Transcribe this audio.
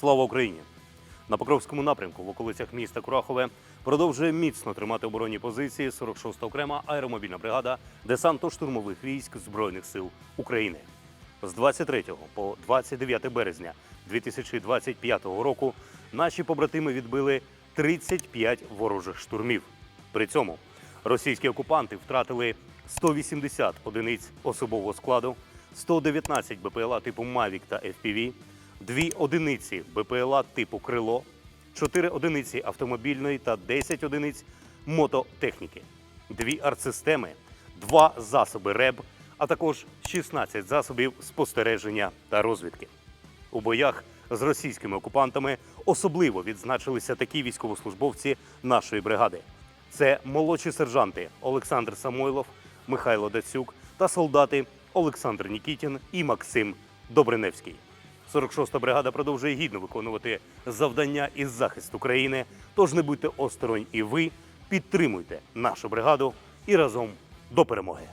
Слава Україні! На Покровському напрямку в околицях міста Курахове продовжує міцно тримати оборонні позиції 46-та окрема аеромобільна бригада десантно-штурмових військ Збройних сил України. З 23 по 29 березня 2025 року наші побратими відбили 35 ворожих штурмів. При цьому російські окупанти втратили 180 одиниць особового складу, 119 БПЛА типу Мавік та ФПВ, Дві одиниці БПЛА типу крило, чотири одиниці автомобільної та 10 одиниць мототехніки, дві артсистеми, два засоби РЕБ, а також 16 засобів спостереження та розвідки. У боях з російськими окупантами особливо відзначилися такі військовослужбовці нашої бригади. Це молодші сержанти Олександр Самойлов, Михайло Дацюк та солдати Олександр Нікітін і Максим Добриневський. 46-та бригада продовжує гідно виконувати завдання із захисту країни. Тож не будьте осторонь і ви підтримуйте нашу бригаду і разом до перемоги.